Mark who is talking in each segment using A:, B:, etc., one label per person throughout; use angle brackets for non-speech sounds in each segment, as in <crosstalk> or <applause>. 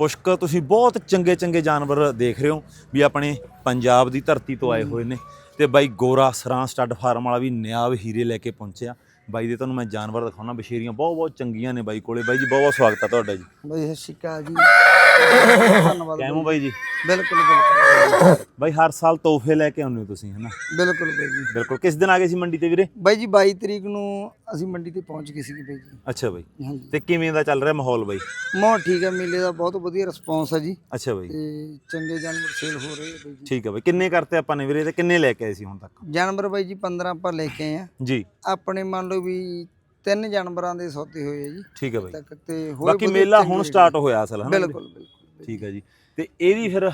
A: ਪੁਸ਼ਕ, ਤੁਸੀਂ ਬਹੁਤ ਚੰਗੇ ਚੰਗੇ ਜਾਨਵਰ ਦੇਖ ਰਹੇ ਹੋ ਵੀ ਆਪਣੇ ਪੰਜਾਬ ਦੀ ਧਰਤੀ ਤੋਂ ਆਏ ਹੋਏ ਨੇ। ਤੇ ਬਾਈ ਗੋਰਾ ਸਰਾਂ ਸਟੱਡ ਫਾਰਮ ਵਾਲਾ ਵੀ ਨਿਆਵ ਹੀਰੇ ਲੈ ਕੇ ਪਹੁੰਚਿਆ। ਬਾਈ ਦੇ ਤੁਹਾਨੂੰ ਮੈਂ ਜਾਨਵਰ ਦਿਖਾਉਣਾ, ਬਸ਼ੇਰੀਆਂ ਬਹੁਤ ਬਹੁਤ ਚੰਗੀਆਂ ਨੇ ਬਾਈ ਕੋਲੇ। ਬਾਈ ਜੀ, ਬਹੁਤ ਬਹੁਤ ਸਵਾਗਤ ਹੈ ਤੁਹਾਡਾ ਜੀ।
B: ਬਾਈ, ਸਤਿ ਸ਼੍ਰੀ ਅਕਾਲ ਜੀ। ਧੰਨਵਾਦ
A: ਕਿਵੇਂ ਬਾਈ ਜੀ।
B: ਬਿਲਕੁਲ ਬਿਲਕੁਲ।
A: ਬਾਈ ਹਰ ਸਾਲ ਤੋਹਫੇ ਲੈ ਕੇ ਆਉਂਦੇ ਹੋ ਤੁਸੀਂ ਹਨਾ?
B: ਬਿਲਕੁਲ ਬਈ ਜੀ।
A: ਬਿਲਕੁਲ। ਕਿਸ ਦਿਨ ਆ ਗਏ ਸੀ ਮੰਡੀ ਤੇ ਵੀਰੇ?
B: ਬਾਈ ਜੀ 22 ਤਰੀਕ ਨੂੰ ਅਸੀਂ ਮੰਡੀ ਤੇ ਪਹੁੰਚ ਗਏ ਸੀਗੇ ਬਈ ਜੀ।
A: ਅੱਛਾ ਬਾਈ।
B: ਹਾਂਜੀ।
A: ਤੇ ਕਿਵੇਂ ਦਾ ਚੱਲ ਰਿਹਾ ਮਾਹੌਲ ਬਾਈ?
B: ਮੋ ਠੀਕ ਹੈ ਮੇਲੇ ਦਾ ਬਹੁਤ ਵਧੀਆ ਰਿਸਪੌਂਸ ਹੈ ਜੀ।
A: ਅੱਛਾ ਬਾਈ।
B: ਤੇ ਚੰਗੇ ਜਾਨਵਰ ਸੇਲ ਹੋ ਰਹੇ ਬਈ ਜੀ।
A: ਠੀਕ ਹੈ ਬਾਈ। ਕਿੰਨੇ ਕਰਤੇ ਆਪਾਂ ਨੇ ਵੀਰੇ ਤੇ ਕਿੰਨੇ ਲੈ ਕੇ ਆਏ ਸੀ ਹੁਣ ਤੱਕ?
B: ਜਾਨਵਰ ਬਾਈ ਜੀ 15 ਆਪਾਂ ਲੈ ਕੇ ਆਏ ਆ।
A: ਜੀ।
B: ਆਪਣੇ ਮੰਨ ਲਓ ਵੀ ਤਿੰਨ ਜਾਨਵਰਾਂ ਦੇ ਸੌਦੇ ਹੋਏ ਆ ਜੀ।
A: ਠੀਕ ਹੈ ਬਾਈ।
B: ਤੱਕ ਤੇ ਹੋਏ
A: ਬਾਕੀ ਮੇਲਾ ਹੁਣ
B: ਆ।
A: ਸਟਾਰਟ ਹੋਇਆ ਅਸਲ ਹਨਾ
B: ਬਿਲਕੁਲ ਬਿਲਕੁਲ
A: ਠੀਕ ਹੈ ਜੀ। ਤੇ ਇਹਦੀ ਫਿਰ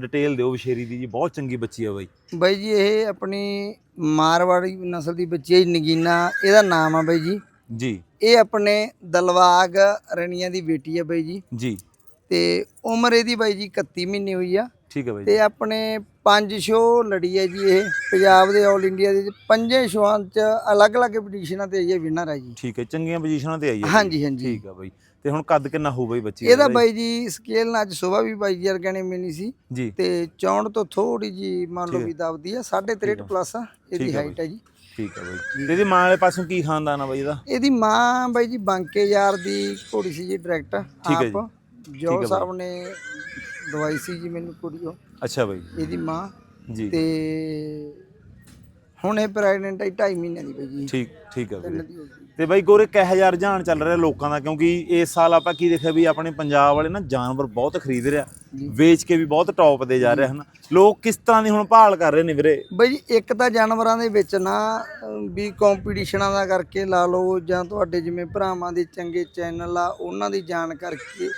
A: ਡਿਟੇਲ ਦਿਓ ਵਿਸ਼ੇਰੀ ਦੀ ਜੀ। ਬਹੁਤ ਚੰਗੀ ਬੱਚੀ ਆ ਬਾਈ।
B: ਬਾਈ ਜੀ ਇਹ ਆਪਣੀ ਮਾਰਵਾੜੀ ਨਸਲ ਦੀ ਬੱਚੀ ਹੈ ਨਗੀਨਾ। ਇਹਦਾ ਨਾਮ ਆ ਬਾਈ ਜੀ।
A: ਜੀ।
B: ਇਹ ਆਪਣੇ ਦਲਵਾਗ ਰਣੀਆਂ ਦੀ ਬੇਟੀ ਹੈ ਬਾਈ ਜੀ।
A: ਜੀ।
B: ਤੇ ਉਮਰ ਇਹਦੀ ਬਾਈ ਜੀ 31 ਮਹੀਨੇ ਹੋਈ ਆ।
A: ਠੀਕ ਹੈ ਬਾਈ
B: ਤੇ ਆਪਣੇ ਪੰਜ ਸ਼ੋਅ ਲੜੀ ਹੈ ਜੀ ਇਹ ਪੰਜਾਬ ਦੇ 올 ਇੰਡੀਆ ਦੇ ਵਿੱਚ ਪੰਜੇ ਸ਼ੋਆਂ 'ਚ ਅਲੱਗ-ਅਲੱਗ ਪੋਜੀਸ਼ਨਾਂ ਤੇ ਆਈ ਹੈ ਵਿਨਰ ਹੈ ਜੀ।
A: ਠੀਕ ਹੈ ਚੰਗੀਆਂ ਪੋਜੀਸ਼ਨਾਂ ਤੇ ਆਈ ਹੈ
B: ਹਾਂਜੀ ਹਾਂਜੀ।
A: ਠੀਕ ਹੈ ਬਾਈ। ਤੇ ਹੁਣ ਕੱਦ ਕਿੰਨਾ ਹੋਊ ਬਾਈ ਬੱਚੀ
B: ਇਹਦਾ ਬਾਈ ਜੀ ਸਕੇਲ ਨਾਲ ਅੱਜ ਸਵੇਰ ਵੀ ਬਾਈ ਜੀ ਵਰਗਿਆਂ ਨੇ ਮਿਲੀ ਸੀ।
A: ਜੀ।
B: ਤੇ ਚੌਣ ਤੋਂ ਥੋੜੀ ਜੀ ਮੰਨ ਲਓ
A: ਹੈ।
B: ਵੀ ਦਬਦੀ ਆ 63 ਪਲੱਸ ਆ। ਇਹਦੀ
A: ਹੈ
B: ਹਾਈਟ ਹੈ ਜੀ।
A: ਠੀਕ ਹੈ ਬਾਈ। ਤੇ ਇਹਦੀ ਮਾਂ ਵਾਲੇ ਪਾਸੋਂ ਕੀ ਖਾਨਦਾਨ ਆ ਬਾਈ ਇਹਦਾ?
B: ਇਹਦੀ ਮਾਂ ਬਾਈ ਜੀ ਬਾਂਕੇ ਯਾਰ ਦੀ ਘੋੜੀ ਸੀ ਜੀ ਡਾਇਰੈਕਟ
A: ਹੈ
B: ਆਪ। ਜੋ
A: ਹੈ
B: ਸਾਹਿਬ ਨੇ ਦਵਾਈ ਸੀ ਜੀ ਮੈਨੂੰ ਕੁੜੀ ਉਹ
A: ਅੱਛਾ ਬਾਈ।
B: ਇਹਦੀ ਮਾਂ।
A: ਜੀ।
B: ਤੇ ਹੁਣ ਇਹ ਪ੍ਰੈਗਨੈਂਟ ਹੈ 2.5 ਮਹੀਨਿਆਂ ਦੀ ਬਾਈ ਜੀ।
A: ਠੀਕ ਠੀਕ ਹੈ ਵੀਰੇ।
B: ਦੀ।
A: ਤੇ ਬਾਈ ਗੋਰੇ ਕਿਹੋ ਜਿਹਾ ਰੁਝਾਨ ਚੱਲ ਰਿਹਾ ਲੋਕਾਂ ਦਾ? ਕਿਉਂਕਿ ਇਸ ਸਾਲ ਆਪਾਂ ਕੀ ਦੇਖਿਆ ਵੀ ਆਪਣੇ ਪੰਜਾਬ ਵਾਲੇ ਨਾ ਜਾਨਵਰ ਬਹੁਤ ਖਰੀਦ ਰਿਹਾ। ਵੇਚ ਕੇ ਵੀ ਬਹੁਤ ਟੌਪ ਤੇ ਜਾ ਰਹੇ ਹਨ। ਲੋਕ ਕਿਸ ਤਰ੍ਹਾਂ ਦੀ ਹੁਣ ਭਾਲ ਕਰ ਰਹੇ ਨੇ ਵੀਰੇ?
B: ਬਾਈ ਜੀ ਇੱਕ ਤਾਂ ਜਾਨਵਰਾਂ ਦੇ ਵਿੱਚ ਨਾ ਵੀ ਕੰਪੀਟੀਸ਼ਨਾਂ ਦਾ ਕਰਕੇ ਲਾ ਲਓ ਜਾਂ ਤੁਹਾਡੇ ਜਿਵੇਂ ਭਰਾਵਾਂ ਦੇ ਚੰਗੇ ਚੈਨਲ ਆ ਉਹਨਾਂ ਦੀ ਜਾਣਕਾਰੀ ਕਰਕੇ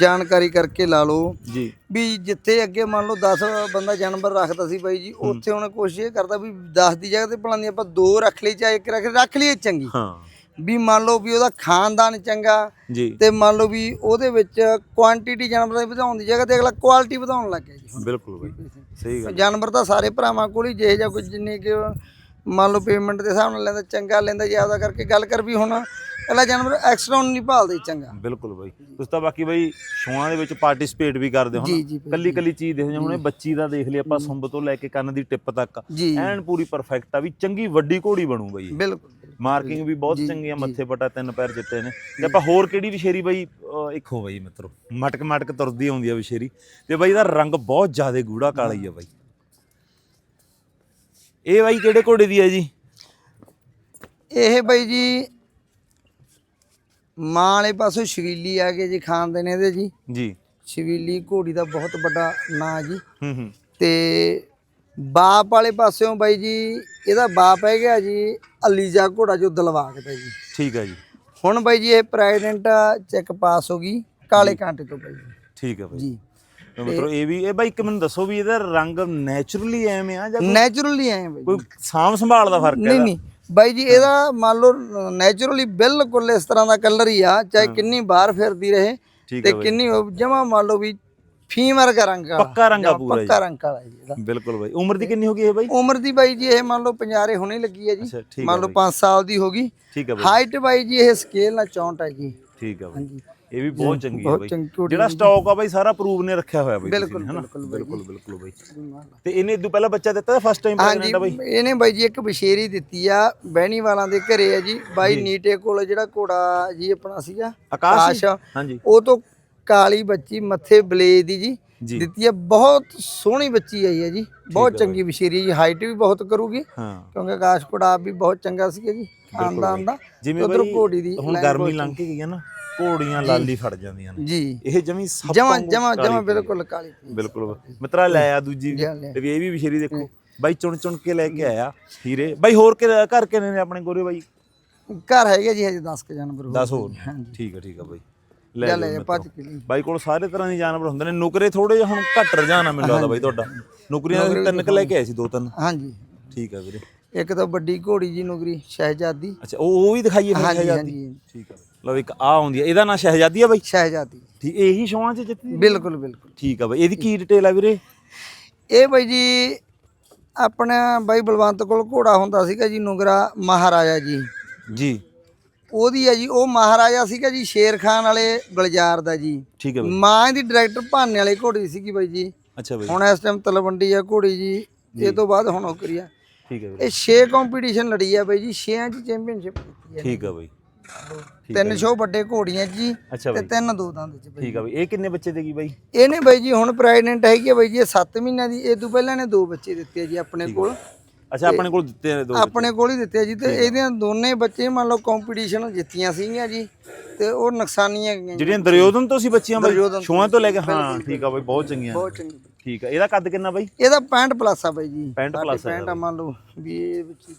B: ਜਾਣਕਾਰੀ ਕਰਕੇ ਲਾ ਲਓ।
A: ਜੀ।
B: ਵੀ ਜਿੱਥੇ ਅੱਗੇ ਮੰਨ ਲਓ 10 ਬੰਦਾ ਜਾਨਵਰ ਰੱਖਦਾ ਸੀ ਬਾਈ ਜੀ ਉੱਥੇ ਹੁਣ ਕੋਸ਼ਿਸ਼ ਇਹ ਕਰਦਾ ਵੀ 10 ਦੀ ਜਗ੍ਹਾ ਤੇ ਭਲਾਂ ਦੀ ਆਪਾਂ ਦੋ ਰੱਖ ਲਈ ਚਾਹੇ ਇੱਕ ਰੱਖ ਰੱਖ ਲਈਏ ਚੰਗੀ।
A: ਹਾਂ।
B: ਵੀ ਮੰਨ ਲਓ ਵੀ ਉਹਦਾ ਖਾਨਦਾਨ ਚੰਗਾ
A: ਜੀ।
B: ਤੇ ਮੰਨ ਲਓ ਵੀ ਉਹਦੇ ਵਿੱਚ ਕੁਆਂਟੀਟੀ ਜਾਨਵਰਾਂ ਦੀ ਵਧਾਉਣ ਦੀ ਜਗ੍ਹਾ ਤੇ ਅਗਲਾ ਕੁਆਲਿਟੀ ਵਧਾਉਣ ਲੱਗ ਗਿਆ ਜੀ।
A: ਬਿਲਕੁਲ ਬਾਈ। ਸਹੀ ਗੱਲ
B: ਜਾਨਵਰ ਤਾਂ ਸਾਰੇ ਭਰਾਵਾਂ ਕੋਲ ਹੀ ਜਿਹੇ ਜਾਂ ਕੋਈ ਜਿੰਨੇ ਕਿ ਮੰਨ ਲਓ ਪੇਮੈਂਟ ਦੇ ਹਿਸਾਬ ਨਾਲ ਲੈਂਦਾ ਚੰਗਾ ਲੈਂਦਾ ਜ਼ਿਆਦਾ ਕਰਕੇ ਗੱਲ ਕਰ ਵੀ ਹੁਣ ਪਹਿਲਾ ਜਾਨਵਰ ਐਕਸਟਰਾ ਨਹੀਂ ਭਾਲਦੇ ਚੰਗਾ।
A: ਬਿਲਕੁਲ ਬਾਈ। ਤੁਸੀਂ ਤਾਂ ਬਾਕੀ ਬਾਈ ਸ਼ੋਆਂ ਦੇ ਵਿੱਚ ਪਾਰਟਿਸਿਪੇਟ ਵੀ ਕਰਦੇ ਹੋ ਨਾ। ਕੱਲੀ ਕੱਲੀ ਚੀਜ਼ ਦੇਖੋ ਜਿਵੇਂ ਹੁਣੇ ਬੱਚੀ ਦਾ ਦੇਖ ਲਈ ਆਪਾਂ ਸੁੰਬ ਤੋਂ ਲੈ ਕੇ ਕੰਨ ਦੀ ਟਿੱਪ ਤੱਕ। ਐਨ ਪੂਰੀ ਪਰਫੈਕਟ ਆ ਵੀ ਚੰਗੀ ਵੱਡੀ ਘੋੜੀ ਬਣੂ ਬਾਈ।
B: ਬਿਲਕੁਲ।
A: ਮਾਰਕਿੰਗ ਵੀ ਬਹੁਤ ਚੰਗੀ ਆ। ਮੱਥੇ ਪਟਾ ਤਿੰਨ ਪੈਰ ਚਿੱਟੇ ਨੇ। ਤੇ ਆਪਾਂ ਹੋਰ ਕਿਹੜੀ ਵਿਸ਼ੇਰੀ ਬਾਈ ਇੱਕ ਹੋ ਬਾਈ ਮਿੱਤਰੋ। ਮਟਕ ਮਟਕ ਤੁਰਦੀ ਆਉਂਦੀ ਆ ਵਿਸ਼ੇਰੀ। ਤੇ ਬਾਈ ਦਾ ਰੰਗ ਬਹੁਤ ਜ਼ਿਆਦਾ ਗੂੜਾ ਕਾਲਾ ਹੀ ਆ ਬਾਈ। ਇਹ ਬਾਈ ਕਿਹੜੇ ਘੋੜੇ ਦੀ ਆ ਜੀ?
B: ਇਹ ਬਈ ਜੀ ਮਾਂ ਵਾਲੇ ਪਾਸੋਂ ਸ਼ਵੀਲੀ ਆ ਕੇ ਜੀ ਖਾਂਦੇ ਨੇ ਇਹਦੇ ਜੀ।
A: ਜੀ।
B: ਸ਼ਵੀਲੀ ਘੋੜੀ ਦਾ ਬਹੁਤ ਵੱਡਾ ਨਾਂ ਜੀ।
A: ਹੂੰ ਹੂੰ।
B: ਤੇ ਬਾਪ ਵਾਲੇ ਪਾਸਿਓਂ ਬਾਈ ਜੀ ਇਹਦਾ ਬਾਪ ਹੈਗਾ ਜੀ ਅਲੀਜਾ ਘੋੜਾ ਜੋ ਦਲਵਾਗ ਦਾ ਜੀ।
A: ਠੀਕ ਆ ਜੀ।
B: ਹੁਣ ਬਾਈ ਜੀ ਇਹ ਪ੍ਰੈਜ਼ੀਡੈਂਟ ਚੈੱਕ ਪਾਸ ਹੋ ਗਈ ਕਾਲੇ ਕਾਂਟੇ ਤੋਂ ਬਾਈ ਜੀ।
A: ਠੀਕ ਆ ਬਾਈ।
B: ਜੀ।
A: ਮਿੱਤਰੋ ਇਹ ਵੀ ਇਹ ਬਾਈ ਇੱਕ ਮੈਨੂੰ ਦੱਸੋ ਵੀ ਇਹਦਾ ਰੰਗ ਨੇਚਰਲੀ ਐਵੇਂ ਆ ਜਾਂ
B: ਨੈਚੁਰਲੀ ਆਏ ਬਾਈ
A: ਕੋਈ ਸਾਂਭ ਸੰਭਾਲ ਦਾ ਫ਼ਰਕ ਹੈ
B: ਨਹੀਂ ਨਹੀਂ। ਬਾਈ ਜੀ ਇਹਦਾ ਮੰਨ ਲਓ ਨੈਚੁਰਲੀ ਬਿਲਕੁਲ ਇਸ ਤਰ੍ਹਾਂ ਦਾ ਕਲਰ ਹੀ ਆ ਚਾਹੇ ਕਿੰਨੀ ਬਾਹਰ ਫਿਰਦੀ ਰਹੇ ਤੇ
A: ਆ
B: ਕਿੰਨੀ ਜਮਾ ਮੰਨ ਲਓ ਵੀ ਫੀਮਰ ਦਾ ਰੰਗ ਆ
A: ਪੱਕਾ ਰੰਗ ਆ ਪੂਰਾ
B: ਪੱਕਾ ਰੰਗ ਕਾਲਾ ਜੀ
A: ਬਿਲਕੁਲ ਬਾਈ। ਉਮਰ ਦੀ ਕਿੰਨੀ ਹੋ ਗਈ ਇਹ ਬਾਈ?
B: ਉਮਰ ਦੀ ਬਾਈ ਜੀ ਇਹ ਮੰਨ ਲਓ ਪੰਜਾਰੇ ਹੁਣੇ ਲੱਗੀ ਹੈ ਜੀ।
A: ਆ
B: ਮੰਨ ਲਓ
A: ਬਾਈ।
B: 5 ਸਾਲ ਦੀ ਹੋ ਗਈ।
A: ਠੀਕ ਆ ਬਾਈ।
B: ਹਾਈਟ ਬਾਈ ਜੀ ਇਹ ਸਕੇਲ ਨਾਲ 64 ਹੈ ਜੀ।
A: ਠੀਕ ਆ ਬਾਈ।
B: ਹਾਂਜੀ।
A: ਇਹ ਵੀ ਬਹੁਤ ਚੰਗੀ
B: ਬਹੁਤ
A: ਬਾਈ। ਜਿਹੜਾ ਸਟਾਕ ਆ ਬਾਈ ਸਾਰਾ ਪ੍ਰੂਵ ਨੇ ਰੱਖਿਆ ਹੋਇਆ ਬਾਈ
B: ਬਿਲਕੁਲ? ਬਿਲਕੁਲ
A: ਬਿਲਕੁਲ ਬਾਈ। ਤੇ ਇਹਨੇ ਇਦੋਂ ਪਹਿਲਾਂ ਬੱਚਾ ਦਿੱਤਾ ਫਸਟ ਟਾਈਮ ਪ੍ਰੈਗਨੈਂਟ ਆ ਬਾਈ?
B: ਇਹਨੇ ਬਾਈ ਜੀ ਇੱਕ ਬਸ਼ੇਰੀ ਦਿੱਤੀ ਆ ਬਹਿਣੀ ਵਾਲਾਂ ਦੇ ਘਰੇ ਆ ਜੀ। ਬਾਈ ਨੀਟੇ ਕੋਲ ਜਿਹੜਾ ਘੋੜਾ ਜੀ ਆਪਣਾ ਸੀਗਾ
A: ਆਕਾਸ਼ ਹਾਂਜੀ।
B: ਉਹ ਤੋਂ ਕਾਲੀ ਬੱਚੀ ਮੱਥੇ ਬਲੇ ਦੀ ਜੀ। ਦਿੱਤੀ ਆ ਬਹੁਤ ਸੋਹਣੀ ਬੱਚੀ ਆਈ ਹੈ ਜੀ। ਬਹੁਤ ਚੰਗੀ ਬਸ਼ੇਰੀ ਜੀ। ਹਾਈਟ ਵੀ ਬਹੁਤ ਕਰੂਗੀ
A: ਹਾਂ।
B: ਕਿਉਂਕਿ ਆਕਾਸ਼ ਆਪ ਵੀ ਬਹੁਤ ਚੰਗਾ ਸੀਗਾ ਜੀ ਖਾਨਦਾਨ ਦਾ।
A: ਜਿਵੇਂ
B: ਉਧਰ ਘੋੜੀ ਦੀ
A: ਹੁਣ ਗਰਮੀ ਲੰਘ ਕੇ ਗਈ ਆ ਨਾ। ਘੋੜੀਆਂ ਲਾਲੀ ਫੜ ਜਾਂਦੀਆਂ ਨੇ।
B: ਜੀ।
A: ਇਹ ਜਮੀ ਸਭ
B: ਜਮਾ ਜਮਾ ਜਮਾ ਬਿਲਕੁਲ ਕਾਲੀ
A: ਬਿਲਕੁਲ। ਮਿੱਤਰਾ ਲੈ ਆ ਦੂਜੀ ਵੀ। ਤੇ ਵੀ ਇਹ ਵੀ ਵਿਸ਼ੇਰੀ ਦੇਖੋ। ਬਾਈ ਚੁਣ ਚੁਣ ਕੇ ਲੈ ਕੇ ਆਇਆ ਹੀਰੇ। ਬਾਈ ਹੋਰ ਕਿ ਘਰ ਕਿੰਨੇ ਨੇ ਆਪਣੇ ਗੋਰੇ ਬਾਈ?
B: ਘਰ ਹੈਗੇ ਜੀ ਹਜੇ 10 ਕੇ ਜਾਨਵਰ ਹੋਰ
A: 10 ਹੋਰ ਠੀਕ ਆ ਠੀਕ ਆ ਬਾਈ।
B: ਲੈ
A: ਲੈ
B: ਲੈ
A: ਜਾਓ
B: ਭੱਜ
A: ਮਿੱਤਰੋ।
B: ਕੇ ਲਈ
A: ਬਾਈ ਕੋਲ ਸਾਰੇ ਤਰ੍ਹਾਂ ਦੇ ਜਾਨਵਰ ਹੁੰਦੇ ਨੇ। ਨੁਕਰੇ ਥੋੜੇ ਜਿਹਾ ਹੁਣ ਘੱਟ ਰੁਝਾਨ ਆ ਮੈਨੂੰ ਲੱਗਦਾ ਬਾਈ ਤੁਹਾਡਾ। ਨੁਕਰੀਆਂ ਦੇ ਤਿੰਨ ਕ ਲੈ ਕੇ ਆਏ ਸੀ ਦੋ ਤਿੰਨ।
B: ਹਾਂਜੀ।
A: ਠੀਕ ਆ ਵੀਰੇ।
B: ਇੱਕ ਤਾਂ ਵੱਡੀ ਘੋੜੀ ਜੀ ਨੁਗਰੀ ਸ਼ਹਿਜ਼ਾਦੀ।
A: ਅੱਛਾ ਉਹ ਉਹ ਵੀ ਦਿਖਾਈਏ ਫਿਰ
B: ਹਾਂਜੀ
A: ਸ਼ਹਿਜ਼ਾਦੀ।
B: ਹਾਂਜੀ।
A: ਠੀਕ ਆ ਲਓ ਇੱਕ ਆ ਆਉਂਦੀ ਆ ਇਹਦਾ ਨਾਂ ਸ਼ਹਿਜ਼ਾਦੀ ਆ ਬਾਈ?
B: ਸ਼ਹਿਜ਼ਾਦੀ।
A: ਠੀਕ ਇਹੀ ਸ਼ੋਆਂ ਚ ਜਿੱਤੀ
B: ਬਿਲਕੁਲ ਬਿਲਕੁਲ।
A: ਠੀਕ ਆ ਬਾਈ ਇਹਦੀ ਕੀ ਡਿਟੇਲ ਆ ਵੀਰੇ?
B: ਇਹ ਬਾਈ ਜੀ ਆਪਣਾ ਬਾਈ ਬਲਵੰਤ ਕੋਲ ਘੋੜਾ ਹੁੰਦਾ ਸੀਗਾ ਜੀ ਨੁਗਰਾ ਮਹਾਰਾਜਾ ਜੀ।
A: ਜੀ।
B: ਉਹਦੀ ਹੈ ਜੀ ਉਹ ਮਹਾਰਾਜਾ ਸੀਗਾ ਜੀ ਸ਼ੇਰ ਖਾਨ ਵਾਲੇ ਗੁਲਜ਼ਾਰ ਦਾ ਜੀ।
A: ਠੀਕ ਹੈ ਬਾਈ।
B: ਮਾਂ ਦੀ ਡਾਇਰੈਕਟਰ ਭਾਨੇ ਵਾਲੀ ਘੋੜੀ ਸੀਗੀ ਬਾਈ ਜੀ।
A: ਅੱਛਾ ਬਾਈ।
B: ਹੁਣ ਇਸ ਟਾਈਮ ਤਲਵੰਡੀ ਆ ਘੋੜੀ ਜੀ ਇਹ ਤੋਂ ਬਾਅਦ ਹੁਣ ਉਹ ਕਰੀਆ
A: ਠੀਕ ਹੈ
B: ਇਹ 6 ਕੰਪੀਟੀਸ਼ਨ ਲੜੀ ਆ ਬਾਈ ਜੀ 6ਾਂ ਚ ਚੈਂਪੀਅਨਸ਼ਿਪ ਹੈ
A: ਠੀਕ ਹੈ ਬਾਈ।
B: ਤਿੰਨ ਸ਼ੋ ਵੱਡੇ ਘੋੜੀਆਂ ਜੀ
A: ਅੱਛਾ
B: ਤੇ
A: ਬਾਈ।
B: ਤਿੰਨ ਦੋ ਦੰਦ ਚ ਬਾਈ।
A: ਠੀਕ ਹੈ ਬਾਈ। ਇਹ ਕਿੰਨੇ ਬੱਚੇ ਦੇਗੀ ਬਾਈ?
B: ਇਹਨੇ ਬਾਈ ਜੀ ਹੁਣ ਪ੍ਰੈਗਨੈਂਟ ਹੈਗੀ ਆ ਬਾਈ ਜੀ ਇਹ 7 ਮਹੀਨਿਆਂ ਦੀ ਇਹ ਤੋਂ ਪਹਿਲਾਂ ਨੇ ਦੋ ਬੱਚੇ ਦਿੱਤੇ ਆ ਜੀ ਆਪਣੇ ਕੋਲ।
A: ਅੱਛਾ ਆਪਣੇ ਕੋਲ ਦਿੱਤੇ ਨੇ ਦੋ
B: ਆਪਣੇ ਕੋਲ ਹੀ ਦਿੱਤੇ ਆ ਜੀ ਤੇ ਇਹਦੀਆਂ ਦੋਨੇ ਬੱਚੇ ਮੰਨ ਲਓ ਕੰਪੀਟੀਸ਼ਨ ਜਿੱਤੀਆਂ ਸੀਗੀਆਂ ਜੀ ਤੇ ਉਹ ਨੁਕਸਾਨੀਆਂ ਗਈਆਂ।
A: ਜਿਹੜੀਆਂ ਦਰਯੋਧਨ ਤੋਂ ਸੀ ਬੱਚੀਆਂ ਬਾਈ? ਛੋਆਂ ਤੋਂ ਲੈ ਕੇ ਹਾਂ ਠੀਕ ਆ ਬਾਈ ਬਹੁਤ ਚੰਗੀਆਂ।
B: ਬਹੁਤ ਚੰਗੀ
A: ਠੀਕ ਆ। ਇਹਦਾ ਕੱਦ ਕਿੰਨਾ ਬਾਈ?
B: ਇਹਦਾ 65 ਪਲੱਸ ਆ ਬਾਈ ਜੀ।
A: 65 plus ਆ
B: 65 ਆ ਮੰਨ ਲਓ ਵੀ ਇਹ ਵਿੱਚ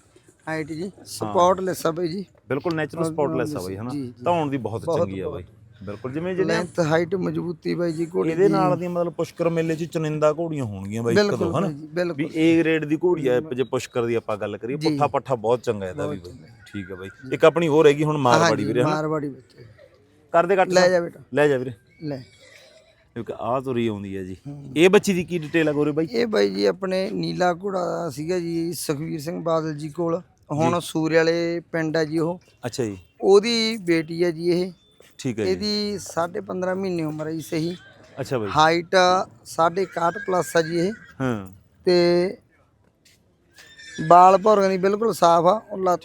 B: ਹਾਈਟ ਜੀ ਸਪੋਰਟ ਲੈਸ ਆ ਬਾਈ ਜੀ।
A: ਬਿਲਕੁਲ ਨੈਚੁਰਲ ਸਪੌਟਲੈਸ ਆ ਬਾਈ ਹਨਾ। ਧੌਣ ਦੀ ਬਹੁਤ ਚੰਗੀ ਆ ਬਾਈ। ਬਿਲਕੁਲ ਜਿਵੇਂ ਜਿਹੜੇ
B: ਲੈਂਥ ਹਾਈਟ ਮਜ਼ਬੂਤੀ ਬਾਈ ਜੀ ਘੋੜੀ
A: ਇਹਦੇ ਨਾਲ ਦੀ ਮਤਲਬ ਪੁਸ਼ਕਰ ਮੇਲੇ 'ਚ ਚੁਨਿੰਦਾ ਘੋੜੀਆਂ ਹੋਣਗੀਆਂ ਬਾਈ ਇੱਕ ਦੋ ਹਨਾ? ਵੀ ਏ ਗ੍ਰੇਡ ਦੀ ਘੋੜੀ ਆ ਜੇ ਪੁਸ਼ਕਰ ਦੀ ਆਪਾਂ ਗੱਲ ਕਰੀਏ ਪੁੱਠਾ ਪੱਠਾ ਬਹੁਤ ਚੰਗਾ ਇਹਦਾ ਵੀ ਬਾਈ। ਠੀਕ ਆ ਬਾਈ। ਇੱਕ ਆਪਣੀ ਹੋਰ ਹੈਗੀ ਹੁਣ ਮਾਰਵਾੜੀ ਵੀਰੇ ਹਨਾ?
B: ਮਾਰਵਾੜੀ ਬੱਚੇ
A: ਕਰਦੇ ਕੱਟ
B: ਲੈ ਜਾ ਬੇਟਾ।
A: ਲੈ ਜਾ ਵੀਰੇ।
B: ਲੈ।
A: ਕਿਉਂਕਿ ਆਹ ਤੁਰੀ ਆਉਂਦੀ ਹੈ ਜੀ। ਇਹ ਬੱਚੀ ਦੀ ਕੀ ਡਿਟੇਲ ਆ ਗੋਰੇ ਬਾਈ?
B: ਇਹ ਬਾਈ ਜੀ ਆਪਣੇ ਨੀਲਾ ਘੋੜਾ ਸੀਗਾ ਜੀ ਸੁਖਵੀਰ ਸਿੰਘ ਬਾਦਲ ਜੀ ਕੋਲ। ਹੁਣ ਸੂਰੇ ਵਾਲੇ ਪਿੰਡ ਆ ਜੀ ਉਹ।
A: ਅੱਛਾ ਜੀ।
B: ਉਹਦੀ ਬੇਟੀ ਹੈ ਜੀ ਇਹ।
A: ਠੀਕ ਹੈ ਜੀ।
B: ਇਹਦੀ 15.5 ਮਹੀਨੇ ਉਮਰ ਹੈ ਜੀ ਸਹੀ।
A: ਅੱਛਾ ਬਾਈ।
B: ਹਾਈਟ 61 ਪਲੱਸ ਆ ਜੀ ਇਹ।
A: ਹਾਂ।
B: ਤੇ ਬਾਲ ਭੌਰਾਂ ਦੀ ਬਿਲਕੁਲ ਸਾਫ਼ ਆ ਉਹ ਲੱਤ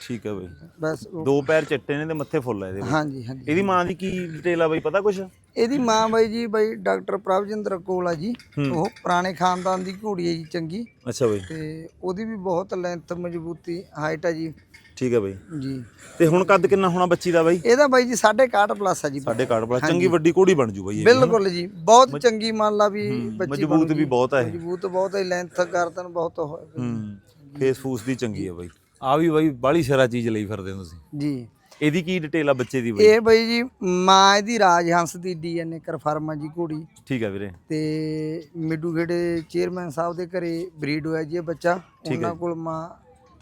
A: ਠੀਕ। ਹੈ ਬਾਈ।
B: ਬਸ
A: ਦੋ ਪੈਰ ਚਿੱਟੇ ਨੇ ਤੇ ਮੱਥੇ ਫੁੱਲ ਆ ਇਹਦੇ।
B: ਹਾਂਜੀ ਹਾਂਜੀ।
A: ਇਹਦੀ ਮਾਂ ਦੀ ਕੀ ਡਿਟੇਲ ਆ ਬਾਈ ਪਤਾ ਕੁਛ?
B: ਇਹਦੀ ਮਾਂ ਬਾਈ ਜੀ ਬਾਈ ਡਾਕਟਰ ਪ੍ਰਭਜਿੰਦਰ ਕੋਲ ਆ ਜੀ। ਉਹ ਪੁਰਾਣੇ ਖਾਨਦਾਨ ਦੀ ਘੋੜੀ ਹੈ ਜੀ ਚੰਗੀ।
A: ਅੱਛਾ ਬਾਈ।
B: ਤੇ ਉਹਦੀ ਵੀ ਬਹੁਤ ਲੈਂਥ ਮਜ਼ਬੂਤੀ ਹਾਈਟ ਆ ਜੀ।
A: ਠੀਕ ਹੈ ਬਾਈ।
B: ਜੀ।
A: ਤੇ ਹੁਣ ਕੱਦ ਕਿੰਨਾ ਹੋਣਾ ਬੱਚੀ ਦਾ ਬਾਈ?
B: ਇਹਦਾ ਬਾਈ ਜੀ 61 ਪਲੱਸ ਆ ਜੀ।
A: ਸਾਡੇ ਕਾਰਡ ਵਾਲਾ ਚੰਗੀ ਵੱਡੀ ਘੋੜੀ ਬਣ ਜੂ ਬਾਈ ਇਹ
B: ਬਿਲਕੁਲ ਜੀ। ਬਹੁਤ ਚੰਗੀ ਮੰਨ ਲਾ ਵੀ ਬੱਚੀ
A: ਮਜ਼ਬੂਤ ਵੀ ਬਹੁਤ ਇਹ।
B: ਮਜ਼ਬੂਤ ਬਹੁਤ ਹੈ ਲੈਂਥ ਕਰਦਨ ਬਹੁਤ ਹੋਏ
A: ਹੂੰ ਫੇਸ ਫੂਸ ਦੀ ਚੰਗੀ ਆ ਬਾਈ। ਆ ਵੀ ਬਾਈ ਬਾਲੀ ਸ਼ਰਾ ਚੀਜ਼ ਲਈ ਫਿਰਦੇ ਹੋ ਤੁਸੀਂ।
B: ਜੀ।
A: ਇਹਦੀ ਕੀ ਡਿਟੇਲ ਆ ਬੱਚੇ ਦੀ ਬਾਈ?
B: ਇਹ ਬਾਈ ਜੀ ਮਾਂ ਇਹਦੀ ਰਾਜਹੰਸ ਦੀ ਡੀਐਨਏ ਕਰਫਰਮਾ ਜੀ ਘੋੜੀ
A: ਠੀਕ ਆ ਵੀਰੇ।
B: ਤੇ ਮਿੱਡੂ ਖੇੜੇ ਚੇਅਰਮੈਨ ਸਾਹਿਬ ਦੇ ਘਰੇ ਬਰੀਡ ਹੋਇਆ ਜੀ ਇਹ ਬੱਚਾ। ਉਹਨਾਂ ਕੋਲ ਮਾਂ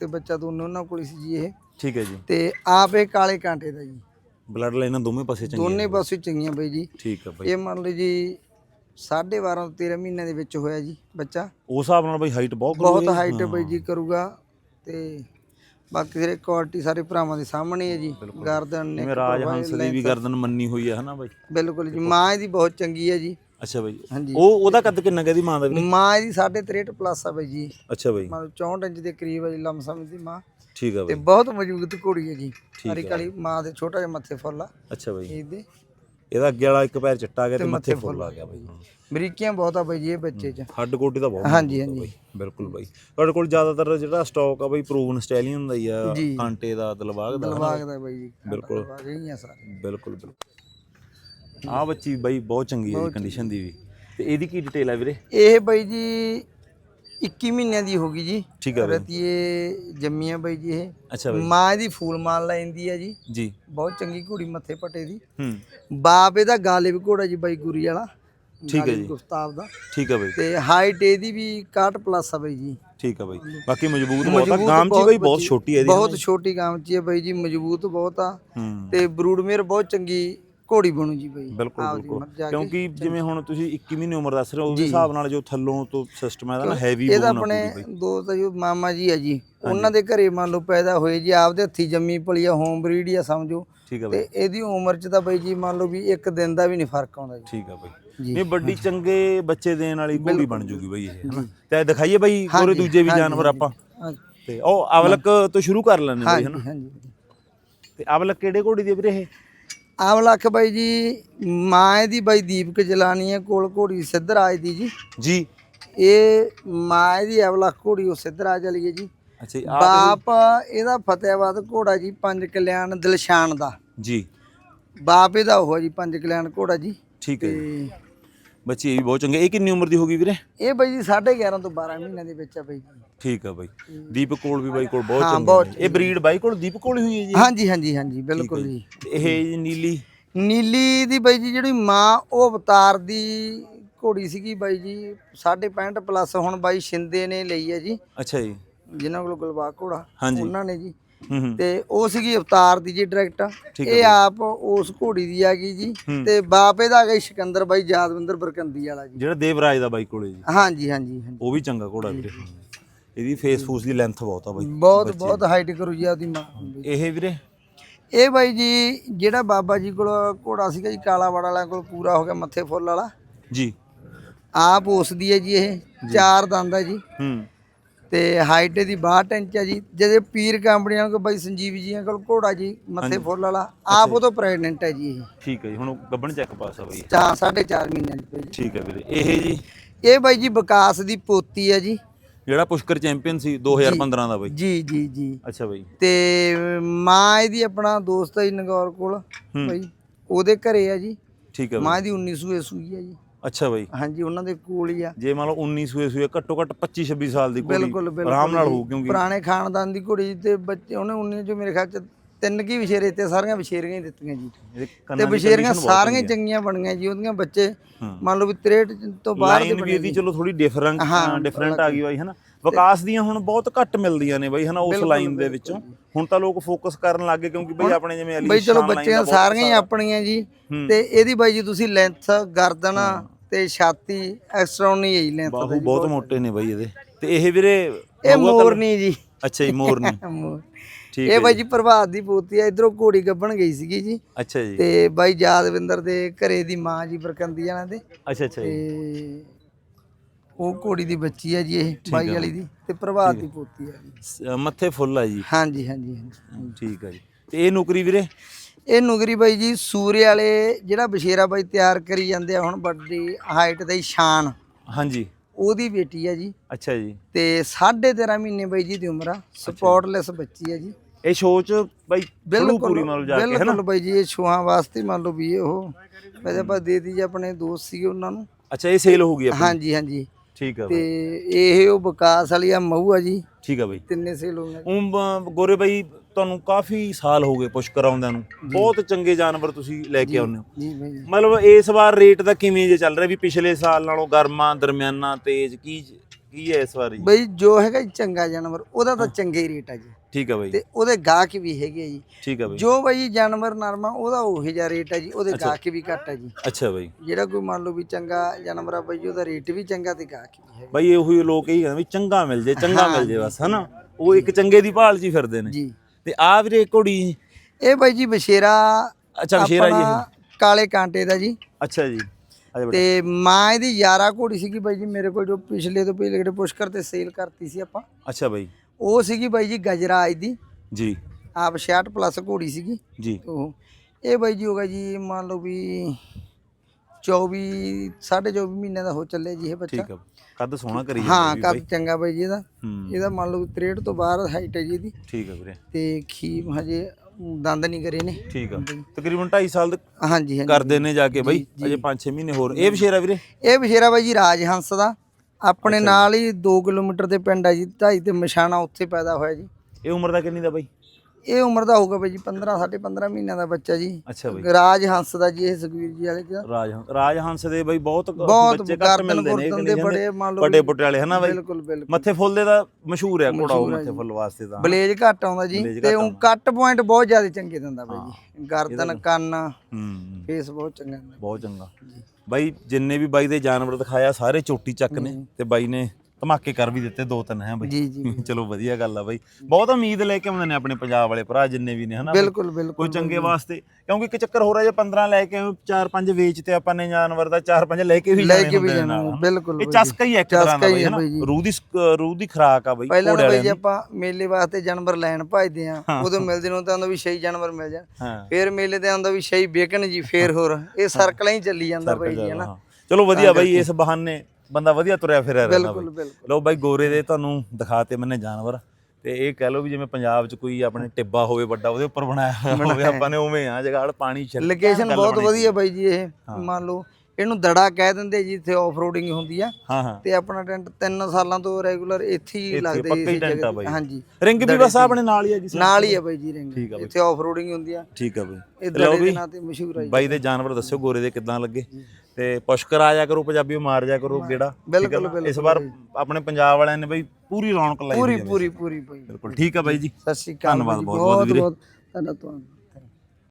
B: ਤੇ ਬੱਚਾ ਦੋਨੋਂ ਉਹਨਾਂ ਕੋਲ ਹੀ ਸੀ ਜੀ ਇਹ।
A: ਠੀਕ ਹੈ ਜੀ।
B: ਤੇ ਆਪ ਇਹ ਕਾਲੇ ਕਾਂਟੇ ਦਾ ਜੀ।
A: ਬਲੱਡ ਲਾਈਨਾਂ ਦੋਵੇਂ ਪਾਸੇ ਚੰਗੀਆਂ
B: ਦੋਨੇ ਪਾਸੇ ਚੰਗੀਆਂ ਬਾਈ ਜੀ।
A: ਠੀਕ ਆ ਬਾਈ।
B: ਇਹ ਮੰਨ ਲਓ ਜੀ 12.5 ਤੋਂ 13 ਮਹੀਨਿਆਂ ਦੇ ਵਿੱਚ ਹੋਇਆ ਜੀ ਬੱਚਾ।
A: ਉਸ ਹਿਸਾਬ ਨਾਲ ਬਾਈ ਹਾਈਟ ਬਹੁਤ
B: ਬਹੁਤ
A: ਕਰੂਗੀ।
B: ਹਾਈਟ ਬਾਈ ਜੀ ਕਰੂਗਾ ਤੇ ਬਾਕੀ ਸਾਰੇ ਕੁਆਲਿਟੀ ਸਾਰੇ ਭਰਾਵਾਂ ਦੇ ਸਾਹਮਣੇ ਹੈ ਜੀ ਗਰਦਨ ਨੇ
A: ਜਿਵੇਂ ਰਾਜ ਹੰਸ ਦੀ ਵੀ ਗਰਦਨ ਮੰਨੀ ਹੋਈ ਆ ਹਨਾ ਬਾਈ?
B: ਬਿਲਕੁਲ ਜੀ ਮਾਂ ਇਹਦੀ ਬਹੁਤ ਚੰਗੀ ਹੈ ਜੀ।
A: ਅੱਛਾ ਬਾਈ।
B: ਹਾਂਜੀ।
A: ਉਹ ਉਹਦਾ ਕੱਦ ਕਿੰਨਾ ਕਹਦੀ ਮਾਂ ਦਾ ਵੀਰੇ?
B: ਮਾਂ ਇਹਦੀ 63 ਪਲੱਸ ਆ ਬਾਈ ਜੀ।
A: ਅੱਛਾ ਬਾਈ।
B: ਮਤਲਬ 64 ਇੰਚ ਦੇ ਕਰੀਬ ਹੈ ਜੀ ਲਮਸਮ ਦੀ ਮਾਂ।
A: ਠੀਕ ਆ
B: ਤੇ
A: ਬਾਈ।
B: ਬਹੁਤ ਮਜ਼ਬੂਤ ਘੋੜੀ ਹੈ ਜੀ। ਹਰੀ ਕਾਲੀ ਮਾਂ ਦੇ ਛੋਟਾ ਜਿਹਾ ਮੱਥੇ ਫੁੱਲ ਆ।
A: ਅੱਛਾ ਬਾਈ।
B: ਇਹਦੇ।
A: ਇਹਦਾ ਅੱਗੇ ਵਾਲਾ ਇੱਕ ਪੈਰ ਚਿੱਟਾ ਗਿਆ ਤੇ ਮੱਥੇ ਫੁੱਲ ਆ ਗਿਆ। ਬਾਈ।
B: ਬਰੀਕੀਆਂ ਬਹੁਤ ਆ ਬਾਈ ਜੀ ਇਹ ਬੱਚੇ 'ਚ।
A: ਹੱਡ ਗੋਡੀ ਦਾ ਬਹੁਤ
B: ਹਾਂਜੀ
A: ਮਜ਼ਬੂਤ ਆ
B: ਹਾਂਜੀ।
A: ਬਾਈ ਬਿਲਕੁਲ ਬਾਈ। ਤੁਹਾਡੇ ਕੋਲ ਜ਼ਿਆਦਾਤਰ ਜਿਹੜਾ ਸਟਾਕ ਆ ਬਾਈ ਪ੍ਰੂਵਨ ਸਟੈਲੀਅਨ ਦਾ ਹੀ ਆ
B: ਜੀ।
A: ਕਾਂਟੇ ਦਾ ਦਲਵਾਗ ਦਾ ਹਨਾ?
B: ਲਵਾਗ ਦਾ ਬਾਈ ਜੀ
A: ਬਿਲਕੁਲ।
B: ਲਵਾਗ ਹੀ ਆ ਸਾਰੇ।
A: ਬਿਲਕੁਲ ਬਿਲਕੁਲ। ਆ ਬੱਚੀ ਬਾਈ ਬਹੁਤ ਚੰਗੀ ਹੈ ਕੰਡੀਸ਼ਨ ਦੀ ਵੀ। ਤੇ ਇਹਦੀ ਕੀ ਡਿਟੇਲ ਆ ਵੀਰੇ?
B: ਇਹ ਬਾਈ ਜੀ 21 ਮਹੀਨਿਆਂ ਦੀ ਹੋ ਗਈ ਜੀ।
A: ਠੀਕ ਆ ਬਾਈ।
B: ਰਤੀਏ ਜੰਮੀ ਆ ਬਾਈ ਜੀ ਇਹ।
A: ਅੱਛਾ ਬਾਈ।
B: ਮਾਂ ਇਹਦੀ ਫੂਲ ਮਾਲ ਲੈਂਦੀ ਆ ਜੀ।
A: ਜੀ।
B: ਬਹੁਤ ਚੰਗੀ ਘੋੜੀ ਮੱਥੇ ਪੱਟੇ ਦੀ।
A: ਹੂੰ।
B: ਬਾਪ ਇਹਦਾ ਗਾਲਿਬ ਘੋੜਾ ਜੀ ਬਾਈ ਗੁਰੀ ਵਾਲਾ।
A: ਠੀਕ ਹੈ ਜੀ।
B: ਗੁਫਤਾਬ ਦਾ।
A: ਠੀਕ ਆ ਬਾਈ।
B: ਤੇ ਹਾਈਟ ਇਹਦੀ ਵੀ 61 ਪਲੱਸ ਆ ਬਾਈ ਜੀ।
A: ਠੀਕ ਆ ਬਾਈ। ਬਾਕੀ ਮਜ਼ਬੂਤ ਬਹੁਤ ਆ।
B: ਮਜ਼ਬੂਤ
A: ਗਾਮ ਜੀ ਬਾਈ ਬਹੁਤ ਛੋਟੀ ਹੈ ਇਹਦੀ।
B: ਬਹੁਤ ਛੋਟੀ ਗਾਮ ਚ ਹੈ ਬਾਈ ਜੀ ਮਜ਼ਬੂਤ ਬਹੁਤ ਆ।
A: ਹੂੰ।
B: ਤੇ ਬਰੂਡਮੇਰ ਬਹੁਤ ਚੰਗੀ ਘੋੜੀ ਬਣੂ ਜੀ ਬਾਈ।
A: ਬਿਲਕੁਲ ਬਿਲਕੁਲ। ਕਿਉਂਕਿ ਜਿਵੇਂ ਹੁਣ ਤੁਸੀਂ 21 ਮਹੀਨੇ ਉਮਰ ਦੱਸ ਰਹੇ ਹੋ ਉਸ ਹਿਸਾਬ ਨਾਲ ਜੋ ਥੱਲੋਂ ਤੋਂ ਸਿਸਟਮ ਹੈ ਨਾ ਹੈਵੀ
B: ਇਹਦਾ
A: ਬੋਨ
B: ਆਪਣੇ
A: ਪੂਰੀ ਬਾਈ।
B: ਦੋ ਤਾਂ ਜੋ ਮਾਮਾ ਜੀ ਆ ਜੀ। ਉਹਨਾਂ ਦੇ ਘਰੇ ਮੰਨ ਲਓ ਪੈਦਾ ਹੋਏ ਜੀ ਆਪਦੇ ਹੱਥੀ ਜੰਮੀ ਪਲੀ ਆ ਹੋਮ ਬਰੀਡ ਆ ਸਮਝੋ।
A: ਠੀਕ ਆ ਬਾਈ।
B: ਤੇ ਇਹਦੀ ਉਮਰ ਚ ਤਾਂ ਬਾਈ ਜੀ ਮੰਨ ਲਓ ਵੀ ਇੱਕ ਦਿਨ ਦਾ ਵੀ ਨਹੀਂ ਫ਼ਰਕ ਆਉਂਦਾ ਜੀ।
A: ਠੀਕ ਆ ਬਾਈ। ਨਹੀਂ ਵੱਡੀ ਚੰਗੇ ਬੱਚੇ ਦੇਣ ਵਾਲੀ ਘੋੜੀ ਬਣ ਜੂਗੀ ਬਾਈ ਇਹ ਹਨਾ ਤੇ ਦਿਖਾਈਏ ਬਾਈ ਕੋਰੇ ਦੂਜੇ ਵੀ ਜਾਨਵਰ ਆਪਾਂ। ਤੇ ਉਹ ਅਵਲਕ ਤੋਂ ਸ਼ੁਰੂ ਕਰ ਲੈਣੇ ਬਾਈ ਹਨਾ
B: ਹਾਂਜੀ
A: ਤੇ ਅਵਲਕ ਕਿਹੜੇ ਘੋੜੀ ਦੀ ਵੀਰੇ ਇਹ?
B: ਲੱਖ ਬਾਈ ਜੀ ਮਾਂ ਇਹਦੀ ਬਾਈ ਦੀਪਕ ਜਲਾਨੀ ਹੈ ਕੋਲ ਘੋੜੀ ਸਿੱਧਰਾਜ ਦੀ ਜੀ।
A: ਜੀ।
B: ਇਹ ਮਾਂ ਇਹਦੀ ਅਵਲਖ ਘੋੜੀ ਉਹ ਸਿੱਧਰਾਜ ਵਾਲੀ ਹੈ ਜੀ।
A: ਅੱਛਾ ਜੀ,
B: ਬਾਪ ਇਹਦਾ ਫਤਿਆਬਾਦ ਘੋੜਾ ਜੀ ਪੰਜ ਕਲਿਆਣ ਦਿਲਸ਼ਾਨ ਦਾ।
A: ਜੀ।
B: ਬਾਪ ਇਹਦਾ ਉਹ ਜੀ ਪੰਜ ਕਲਿਆਣ ਘੋੜਾ ਜੀ।
A: ਠੀਕ ਹੈ ਜੀ।
B: ਤੇ
A: ਬੱਚੀ ਇਹ ਵੀ ਬਹੁਤ ਚੰਗੇ ਇਹ ਕਿੰਨੀ ਉਮਰ ਦੀ ਹੋਗੀ ਵੀਰੇ?
B: ਇਹ ਬਾਈ ਜੀ 11.5 ਤੋਂ 12 ਮਹੀਨਿਆਂ ਦੇ ਵਿੱਚ ਆ ਬਾਈ ਜੀ।
A: ਠੀਕ ਆ ਬਾਈ। ਦੀਪਕ ਕੋਲ ਵੀ ਬਾਈ ਕੋਲ ਬਹੁਤ
B: ਹਾਂ,
A: ਚੰਗੇ ਨੇ। ਇਹ ਬਰੀਡ ਬਾਈ ਕੋਲ ਦੀਪਕ ਕੋਲ ਹੀ ਹੋਈ ਹੈ ਜੀ?
B: ਹਾਂਜੀ ਹਾਂਜੀ ਹਾਂਜੀ ਬਿਲਕੁਲ ਜੀ।
A: ਤੇ ਇਹ ਜੀ ਨੀਲੀ?
B: ਨੀਲੀ ਦੀ ਬਾਈ ਜੀ ਜਿਹੜੀ ਮਾਂ ਉਹ ਅਵਤਾਰ ਦੀ ਘੋੜੀ ਸੀਗੀ ਬਾਈ ਜੀ। 65 ਪਲੱਸ ਹੁਣ ਬਾਈ ਸ਼ਿੰਦੇ ਨੇ ਲਈ ਹੈ ਜੀ।
A: ਅੱਛਾ ਜੀ।
B: ਜਿਨ੍ਹਾਂ ਕੋਲ ਗੁਲਬਾਗ ਘੋੜਾ
A: ਹਾਂਜੀ।
B: ਉਹਨਾਂ ਨੇ ਜੀ।
A: ਹੂੰ ਹੂੰ।
B: ਤੇ ਉਹ ਸੀਗੀ ਅਵਤਾਰ ਦੀ ਜੀ ਡਾਇਰੈਕਟ। ਇਹ ਆਪ ਉਸ ਘੋੜੀ ਦੀ ਆ ਗਈ ਜੀ। ਤੇ ਬਾਪ ਇਹਦਾ ਆ ਗਿਆ ਸਿਕੰਦਰ ਬਾਈ ਯਾਦਵਿੰਦਰ ਬਰਕੰਦੀ ਵਾਲਾ ਜੀ।
A: ਜਿਹੜਾ ਦੇਵਰਾਜ ਦਾ ਬਾਈ ਕੋਲੇ ਜੀ।
B: ਹਾਂਜੀ ਹਾਂਜੀ ਹਾਂਜੀ।
A: ਉਹ ਵੀ ਚੰਗਾ ਘੋੜਾ ਵੀਰੇ। ਇਹਦੀ ਫੇਸ ਫੂਸ ਦੀ ਲੈਂਥ ਬਹੁਤ ਆ ਬਾਈ।
B: ਬਹੁਤ ਬਹੁਤ ਹਾਈਟ ਕਰੂ ਜੀ ਆਪਦੀ ਮਾਂ ਦੀ।
A: ਇਹ ਵੀਰੇ?
B: ਇਹ ਬਾਈ ਜੀ ਜਿਹੜਾ ਬਾਬਾ ਜੀ ਕੋਲ ਘੋੜਾ ਸੀਗਾ ਜੀ ਕਾਲਾਵਾੜ ਵਾਲਿਆਂ ਕੋਲ ਪੂਰਾ ਹੋ ਗਿਆ ਮੱਥੇ ਫੁੱਲ ਵਾਲਾ।
A: ਜੀ।
B: ਆਪ ਉਸਦੀ ਹੈ ਜੀ ਇਹ। ਚਾਰ ਦੰਦ ਹੈ ਜੀ।
A: ਹੂੰ।
B: ਤੇ ਹਾਈਟ ਇਹਦੀ 62 ਇੰਚ ਹੈ ਜੀ। ਜਿਹਦੇ ਪੀਰ ਕੰਪਨੀਆਂ ਕੋਲ ਬਾਈ ਸੰਜੀਵ ਜੀਆਂ ਕੋਲ ਘੋੜਾ ਜੀ ਮੱਥੇ ਫੁੱਲ ਵਾਲਾ ਆਪ ਉਹ ਤੋਂ ਪ੍ਰੈਗਨੈਂਟ ਹੈ ਜੀ ਇਹ।
A: ਠੀਕ ਹੈ ਜੀ ਹੁਣ ਗੱਬਣ ਚੈੱਕ ਪਾਸ ਆ ਬਾਈ।
B: ਚਾਰ ਸਾਢੇ ਚਾਰ ਮਹੀਨਿਆਂ ਦੀ ਪਈ
A: ਠੀਕ ਹੈ ਵੀਰੇ ਇਹ ਜੀ?
B: ਜੀ ਇਹ ਬਾਈ ਜੀ ਵਿਕਾਸ ਦੀ ਪੋਤੀ ਹੈ ਜੀ।
A: ਜਿਹੜਾ ਪੁਸ਼ਕਰ ਚੈਂਪੀਅਨ ਸੀ 2015 ਦਾ ਬਾਈ।
B: ਜੀ ਜੀ ਜੀ।
A: ਅੱਛਾ ਬਾਈ।
B: ਤੇ ਮਾਂ ਇਹਦੀ ਆਪਣਾ ਦੋਸਤ ਹੈ ਜੀ ਨਗੌਰ ਕੋਲ ਬਾਈ ਉਹਦੇ ਘਰੇ ਆ ਜੀ।
A: ਠੀਕ ਹੈ ਬਾਈ।
B: ਮਾਂ ਦੀ 19 ਸੂਏ ਸੂਈ ਹੈ ਜੀ।
A: ਅੱਛਾ ਬਾਈ।
B: ਹਾਂਜੀ ਉਹਨਾਂ ਦੇ ਕੋਲ ਹੀ ਆ।
A: ਜੇ ਮੰਨ ਲਓ 19 ਸੂਏ ਸੂਏ ਘੱਟੋ ਘੱਟ 25 26 ਸਾਲ ਦੀ
B: ਬਿਲਕੁਲ ਬਿਲਕੁਲ
A: ਆਰਾਮ ਨਾਲ
B: ਜੀ।
A: ਹੋਊ ਕਿਉਂਕਿ
B: ਪੁਰਾਣੇ ਖਾਨਦਾਨ ਦੀ ਕੁੜੀ ਤੇ ਬੱਚੇ ਉਹਨੇ 19 ਚੋਂ ਮੇਰੇ ਖਿਆਲ ਚ ਤਿੰਨ ਕੀ ਵਿਸ਼ੇਰੇ ਤੇ ਸਾਰੀਆਂ ਵਿਸ਼ੇਰੀਆਂ ਹੀ ਦਿੱਤੀਆਂ ਜੀ। ਤੇ ਵਿਸ਼ੇਰੀਆਂ ਸਾਰੀਆਂ। ਚੰਗੀਆਂ ਬਣੀਆਂ ਜੀ ਉਹਦੀਆਂ ਬੱਚੇ। ਮੰਨ ਲਓ ਵੀ 63 ਤੋਂ ਬਾਹਰ ਦੇ ਬਣੇ
A: ਇਹਦੀ ਚਲੋ ਥੋੜੀ ਡਿਫਰੈਂਟ ਡਿਫਰੈਂਟ ਆ ਗਈ ਬਾਈ ਹਨਾ? ਵਿਕਾਸ ਦੀਆਂ ਹੁਣ ਬਹੁਤ ਘੱਟ ਮਿਲਦੀਆਂ ਨੇ ਬਾਈ ਹਨਾ ਉਸ ਲਾਈਨ ਦੇ ਵਿੱਚੋਂ। ਹੁਣ ਤਾਂ ਲੋਕ ਫੋਕਸ ਕਰਨ ਲੱਗ ਗਏ ਕਿਉਂਕਿ ਬਈ ਆਪਣੇ ਜਿਵੇਂ ਅਲੀ
B: ਬਈ ਚਲੋ ਬੱਚਿਆਂ ਸਾਰੀਆਂ ਹੀ ਆਪਣੀਆਂ ਜੀ। ਤੇ ਇਹਦੀ ਬਾਈ ਜੀ ਤੁਸੀਂ ਲੈਂਥ ਗਰਦਨ ਤੇ ਛਾਤੀ ਐਕਸਟਰੋਨੀ ਹੈ ਲੈਂਥ
A: ਬਾਹੂ ਬਹੁਤ ਮੋਟੇ ਨੇ ਬਾਈ ਇਹਦੇ। ਤੇ ਇਹ ਵੀਰੇ
B: ਇਹ ਮੋਰਨੀ ਜੀ।
A: ਅੱਛਾ ਜੀ ਮੋਰਨੀ। <laughs>
B: ਮੋਰ।
A: ਠੀਕ
B: ਇਹ ਬਾਈ ਜੀ। ਪ੍ਰਭਾਤ ਦੀ ਪੋਤੀ ਆ ਇਧਰੋਂ ਘੋੜੀ ਗੱਭਣ ਗਈ ਸੀਗੀ ਜੀ।
A: ਅੱਛਾ ਜੀ।
B: ਤੇ ਬਾਈ ਯਾਦਵਿੰਦਰ ਦੇ ਘਰੇ ਦੀ ਮਾਂ ਜੀ ਬਰਕੰਦੀ ਇਹਨਾਂ ਦੇ।
A: ਅੱਛਾ ਅੱਛਾ ਜੀ।
B: ਤੇ ਉਹ ਘੋੜੀ ਦੀ ਬੱਚੀ ਹੈ ਜੀ ਇਹ ਬਾਈ ਵਾਲੀ ਦੀ। ਤੇ ਪ੍ਰਭਾਤ ਦੀ ਪੋਤੀ ਹੈ ਜੀ।
A: ਮੱਥੇ ਫੁੱਲ ਆ ਜੀ।
B: ਹਾਂਜੀ ਹਾਂਜੀ ਹਾਂਜੀ।
A: ਠੀਕ ਆ ਜੀ। ਤੇ ਇਹ ਨੌਕਰੀ ਵੀਰੇ?
B: ਇਹ ਨੁਗਰੀ ਬਾਈ ਜੀ ਸੂਰੇ ਵਾਲੇ ਜਿਹੜਾ ਬਸ਼ੇਰਾ ਬਾਈ ਤਿਆਰ ਕਰੀ ਜਾਂਦੇ ਆ ਹੁਣ ਵੱਡੀ ਹਾਈਟ ਦੀ ਸ਼ਾਨ।
A: ਹਾਂਜੀ।
B: ਉਹਦੀ ਬੇਟੀ ਹੈ ਜੀ।
A: ਅੱਛਾ ਜੀ।
B: ਤੇ 13.5 ਮਹੀਨੇ ਬਾਈ ਜੀ ਦੀ ਉਮਰ ਆ। ਸਪੋਰਟਲੈਸ ਬੱਚੀ ਹੈ ਜੀ।
A: ਇਹ ਸ਼ੋਅ ਚ ਬਾਈ ਬਿਲਕੁਲ ਪੂਰੀ ਮੰਨ ਲਓ ਜਾ ਕੇ ਹੈ ਨਾ?
B: ਬਿਲਕੁਲ ਬਾਈ ਜੀ ਇਹ ਛੁਆਂ ਵਾਸਤੇ ਮੰਨ ਲਓ ਵੀ ਇਹ ਉਹ। ਵੈਸੇ ਆਪਾਂ ਦੇ ਦੀ ਆਪਣੇ ਦੋਸਤ ਸੀਗੇ ਉਹਨਾਂ ਨੂੰ।
A: ਅੱਛਾ ਇਹ ਸੇਲ ਹੋ ਗਈ ਆਪਣੀ?
B: ਹਾਂਜੀ ਹਾਂਜੀ।
A: ਠੀਕ ਆ
B: ਤੇ
A: ਬਾਈ।
B: ਇਹ ਉਹ ਵਿਕਾਸ ਵਾਲੀ ਆ ਮਊ ਆ ਜੀ।
A: ਠੀਕ ਆ ਬਾਈ।
B: ਤਿੰਨੇ ਸੇਲ ਹੋ ਗਏ।
A: ਉਂ ਬ- ਗੋਰੇ ਬਾਈ ਤੁਹਾਨੂੰ ਕਾਫੀ ਸਾਲ ਹੋ ਗਏ ਪੁਸ਼ਕਰ ਆਉਂਦਿਆਂ ਨੂੰ। ਬਹੁਤ ਚੰਗੇ ਜਾਨਵਰ ਤੁਸੀਂ ਲੈ ਕੇ ਆਉਂਦੇ ਹੋ।
B: ਜੀ ਬਾਈ ਜੀ।
A: ਮਤਲਬ ਇਸ ਵਾਰ ਰੇਟ ਦਾ ਕਿਵੇਂ ਜੇ ਚੱਲ ਰਿਹਾ ਵੀ ਪਿਛਲੇ ਸਾਲ ਨਾਲੋਂ ਗਰਮਾ ਦਰਮਿਆਨਾ ਤੇਜ਼ ਕੀ ਕੀ ਹੈ ਇਸ ਵਾਰ?
B: ਬਈ ਜੋ ਹੈਗਾ ਜੀ ਚੰਗਾ ਜਾਨਵਰ ਉਹਦਾ ਤਾਂ ਚੰਗੇ ਰੇਟ ਆ ਜੀ।
A: ਠੀਕ ਆ ਬਾਈ।
B: ਤੇ ਉਹਦੇ ਗਾਹਕ ਵੀ ਹੈਗੇ ਆ ਜੀ।
A: ਠੀਕ ਆ ਬਾਈ।
B: ਜੋ ਬਾਈ ਜਾਨਵਰ ਨਰਮਾ ਉਹਦਾ ਉਹੀ ਜਿਹਾ ਰੇਟ ਹੈ ਜੀ ਉਹਦੇ ਗਾਹਕ ਵੀ ਘੱਟ ਹੈ ਜੀ।
A: ਅੱਛਾ ਬਾਈ।
B: ਜਿਹੜਾ ਕੋਈ ਮੰਨ ਲਓ ਵੀ ਚੰਗਾ ਜਾਨਵਰ ਆ ਬਾਈ ਉਹਦਾ ਰੇਟ ਵੀ ਚੰਗਾ ਤੇ ਗਾਹਕ ਵੀ ਹੈ
A: ਬਾਈ ਇਹੋ ਹੀ ਲੋਕ ਇਹੀ ਕਹਿੰਦੇ ਵੀ ਚੰਗਾ ਮਿਲ ਜੇ ਚੰਗਾ ਮਿਲ ਜੇ ਬਸ ਹਨਾ? ਉਹ ਇੱਕ ਚੰਗੇ ਦੀ ਭਾਲ 'ਚ ਹੀ ਫਿਰਦੇ ਨੇ।
B: ਜੀ।
A: ਤੇ ਆ ਵੀਰੇ ਘੋੜੀ
B: ਇਹ ਬਾਈ ਜੀ ਬਸ਼ੇਰਾ
A: ਅੱਛਾ ਸ਼ੇਰਾ ਜੀ ਇਹ।
B: ਕਾਲੇ ਕਾਂਟੇ ਦਾ ਜੀ।
A: ਅੱਛਾ ਜੀ।
B: ਤੇ ਮਾਂ ਇਹਦੀ 11 ਘੋੜੀ ਸੀਗੀ ਬਾਈ ਜੀ ਮੇਰੇ ਕੋਲ ਜੋ ਪਿਛਲੇ ਤੋਂ ਪਹਿਲੇ ਜਿਹੜੇ ਪੁਸ਼ਕਰ ਤੇ ਸੇਲ ਕਰਤੀ ਸੀ ਆਪਾਂ।
A: ਅੱਛਾ ਬਾਈ।
B: ਉਹ ਸੀਗੀ ਬਾਈ ਜੀ ਗਜਰਾਜ ਦੀ।
A: ਜੀ।
B: ਆਪ 66 ਪਲੱਸ ਘੋੜੀ ਸੀਗੀ।
A: ਜੀ।
B: ਉਹ ਇਹ ਬਾਈ ਜੀ ਹੋਗਾ ਜੀ ਮੰਨ ਲਓ ਵੀ 24 24 ਮਹੀਨੇ ਦਾ ਹੋ ਚੱਲਿਆ ਜੀ ਇਹ ਬੱਚਾ।
A: ਠੀਕ ਆ। ਕੱਦ ਸੋਹਣਾ ਕਰੀ
B: ਹਾਂ ਕੱਦ ਚੰਗਾ ਬਾਈ ਜੀ ਇਹਦਾ।
A: ਹੂੰ।
B: ਇਹਦਾ ਮੰਨ ਲਓ 63 ਤੋਂ ਬਾਹਰ ਹਾਈਟ ਹੈ ਜੀ ਇਹਦੀ।
A: ਠੀਕ ਆ ਵੀਰੇ।
B: ਤੇ ਖੀਮ ਹਜੇ ਦੰਦ ਨਹੀਂ ਕਰੇ ਨੇ।
A: ਠੀਕ ਆ। ਤਕਰੀਬਨ 2.5 ਸਾਲ ਦੇ
B: ਹਾਂਜੀ ਹਾਂਜੀ।
A: ਕਰਦੇ ਨੇ ਜਾ ਕੇ ਬਾਈ। ਅਜੇ 5-6 ਮਹੀਨੇ ਹੋਰ। ਇਹ ਵਿਸ਼ੇਰਾ ਵੀਰੇ?
B: ਇਹ ਬਸ਼ੇਰਾ ਬਾਈ ਜੀ ਰਾਜ ਹੰਸ ਦਾ। ਆਪਣੇ ਨਾਲ ਹੀ 2 ਕਿਲੋਮੀਟਰ ਦੇ ਪਿੰਡ ਹੈ ਜੀ। ਢਾਈ ਤੇ ਮਸ਼ਾਣਾ ਉੱਥੇ ਪੈਦਾ ਹੋਇਆ ਜੀ।
A: ਇਹ ਉਮਰ ਦਾ ਕਿੰਨੀ ਦਾ ਬਾਈ?
B: ਇਹ ਉਮਰ ਦਾ ਹੋਊਗਾ ਬਾਈ ਜੀ 15 15.5 ਮਹੀਨਿਆਂ ਦਾ ਬੱਚਾ ਜੀ।
A: ਅੱਛਾ ਬਾਈ।
B: ਰਾਜ ਹੰਸ ਦਾ ਜੀ ਇਹ ਸੁਖਵੀਰ ਜੀ ਵਾਲੇ ਦਾ।
A: ਰਾਜ ਰਾਜ ਹੰਸ ਦੇ ਬਾਈ ਬਹੁਤ ਬੱਚੇ ਘੱਟ ਮਿਲਦੇ ਨੇ
B: ਦੇ ਬੜੇ ਮੰਨ ਲਓ
A: ਵੱਡੇ ਬੁੱਟੇ ਵਾਲੇ ਹਨਾ ਬਾਈ?
B: ਬਿਲਕੁਲ ਬਿਲਕੁਲ।
A: ਮੱਥੇ ਫੁੱਲ ਦੇ ਦਾ ਮਸ਼ਹੂਰ ਆ ਘੋੜਾ ਉਹ ਮੱਥੇ ਫੁੱਲ ਵਾਸਤੇ ਤਾਂ।
B: ਬਲੇਜ ਘੱਟ ਆਉਂਦਾ ਜੀ ਤੇ ਉਹ ਕੱਟ ਪੁਆਇੰਟ ਬਹੁਤ ਜ਼ਿਆਦਾ ਚੰਗੇ ਦਿੰਦਾ ਬਾਈ ਜੀ। ਗਰਦਨ ਕੰਨ
A: ਹੂੰ
B: ਫੇਸ ਬਹੁਤ ਚੰਗਾ
A: ਬਹੁਤ ਚੰਗਾ। ਬਾਈ ਜਿੰਨੇ ਵੀ ਬਾਈ ਦੇ ਜਾਨਵਰ ਦਿਖਾਇਆ ਸਾਰੇ ਚੋਟੀ ਚੱਕ ਨੇ ਤੇ ਬਾਈ ਨੇ ਧਮਾਕੇ ਕਰ ਵੀ ਦਿੱਤੇ ਦੋ ਤਿੰਨ ਹੈ ਬਾਈ?
B: ਜੀ ਜੀ
A: ਚਲੋ ਵਧੀਆ ਗੱਲ ਆ ਬਾਈ। ਬਹੁਤ ਉਮੀਦ ਲੈ ਕੇ ਆਉਂਦੇ ਨੇ ਆਪਣੇ ਪੰਜਾਬ ਵਾਲੇ ਭਰਾ ਜਿੰਨੇ ਵੀ ਨੇ ਹਨਾ।
B: ਬਿਲਕੁਲ ਬਿਲਕੁਲ
A: ਕੋਈ ਚੰਗੇ ਵਾਸਤੇ ਕਿਉਂਕਿ ਇੱਕ ਚੱਕਰ ਹੋ ਰਿਹਾ ਜੇ 15 ਲੈ ਕੇ ਚਾਰ ਪੰਜ ਵੇਚ ਤੇ ਆਪਾਂ ਨੇ ਜਾਨਵਰ ਦਾ ਚਾਰ ਪੰਜ ਲੈ ਕੇ ਵੀ
B: ਲੈ ਕੇ ਵੀ ਜਾਣਾ। ਬਿਲਕੁਲ
A: ਇਹ। ਚਸਕਾ ਹੀ ਇੱਕ ਤਰ੍ਹਾਂ ਦਾ ਬਾਈ ਹਨਾ। ਰੂਹ ਦੀ ਰੂਹ ਦੀ ਖਰਾਕ ਆ ਬਾਈ
B: ਪਹਿਲਾਂ ਬਾਈ ਜੀ ਆਪਾਂ ਮੇਲੇ ਵਾਸਤੇ ਜਾਨਵਰ ਲੈਣ ਭਜਦੇ ਆ ਉਦੋਂ ਮਿਲਦੇ ਨੂੰ ਤਾਂ ਵੀ ਸਹੀ ਜਾਨਵਰ ਮਿਲ ਜਾਣ। ਫੇਰ ਮੇਲੇ ਤੇ ਆਉਂਦਾ ਵੀ ਸਹੀ ਵੇਕਣ ਜੀ ਫੇਰ ਹੋਰ ਇਹ ਸਰਕਲਾਂ ਹੀ ਚੱਲੀ ਜਾਂਦਾ ਬਾਈ ਜੀ ਹਨਾ।
A: ਚਲੋ ਵਧੀਆ ਬਾਈ ਇਸ ਬਹਾਨੇ ਬੰਦਾ ਵਧੀਆ ਤੁਰਿਆ ਫਿਰਿਆ ਰਹਿੰਦਾ
B: ਬਿਲਕੁਲ ਬਿਲਕੁਲ।
A: ਲੋ ਬਾਈ ਗੋਰੇ ਦੇ ਤੁਹਾਨੂੰ ਦਿਖਾਤੇ ਮੈਨੇ ਜਾਨਵਰ। ਤੇ ਇਹ ਕਹਿ ਲਓ ਵੀ ਜਿਵੇਂ ਪੰਜਾਬ 'ਚ ਕੋਈ ਆਪਣੇ ਟਿੱਬਾ ਹੋਵੇ ਵੱਡਾ ਉਹਦੇ ਉੱਪਰ ਬਣਾਇਆ ਹੋਵੇ ਆਪਾਂ ਨੇ ਉਵੇਂ ਆ ਜਗਾੜ ਪਾਣੀ ਛੱਲ
B: ਲੋਕੇਸ਼ਨ ਬਹੁਤ ਵਧੀਆ ਬਾਈ ਜੀ ਇਹ ਮੰਨ ਲਓ ਇਹਨੂੰ ਦੜਾ ਕਹਿ ਦਿੰਦੇ ਜੀ ਇੱਥੇ ਆਫ ਰੋਡਿੰਗ ਹੁੰਦੀ ਆ। ਤੇ ਆਪਣਾ ਟੈਂਟ 3 ਸਾਲਾਂ ਤੋਂ ਰੈਗੂਲਰ ਇੱਥੇ ਹੀ ਲੱਗਦੇ ਜੀ
A: ਪੱਕਾ।
B: ਹਾਂਜੀ।
A: ਰਿੰਗ ਵੀ ਬਸ ਆਪਣੇ ਨਾਲ ਹੀ ਆ ਜੀ
B: ਨਾਲ ਹੀ ਆ ਬਾਈ ਜੀ ਰਿੰਗ। ਇੱਥੇ ਆਫ ਰੋਡਿੰਗ ਹੁੰਦੀ ਆ।
A: ਠੀਕ ਆ ਬਾਈ।
B: ਇਹ ਦੜੇ ਦੇ ਨਾਂ ਤੇ ਮਸ਼ਹੂਰ ਆ ਜੀ।
A: ਬਾਈ ਦੇ ਜਾਨਵਰ ਦੱਸਿਓ ਗੋਰੇ ਦੇ ਕਿੱਦਾਂ ਲੱਗੇ? ਤੇ ਪੁਸ਼ਕਰ ਆ ਜਾ ਕਰੋ ਪੰਜਾਬੀ ਮਾਰ ਜਾ ਕਰੋ ਗੇੜਾ
B: ਬਿਲਕੁਲ?
A: ਇਸ ਵਾਰ ਆਪਣੇ ਪੰਜਾਬ ਵਾਲਿਆਂ ਨੇ ਬਾਈ ਪੂਰੀ ਰੌਣਕ ਲਾਈ
B: ਪੂਰੀ ਪੂਰੀ ਪੂਰੀ ਬਾਈ
A: ਬਿਲਕੁਲ ਠੀਕ ਆ ਬਾਈ ਜੀ।
B: ਸਤਿ ਸ਼੍ਰੀ ਅਕਾਲ
A: ਧੰਨਵਾਦ ਬਹੁਤ ਬਹੁਤ ਵੀਰੇ।
B: ਧੰਨਵਾਦ ਤੁਹਾਨੂੰ।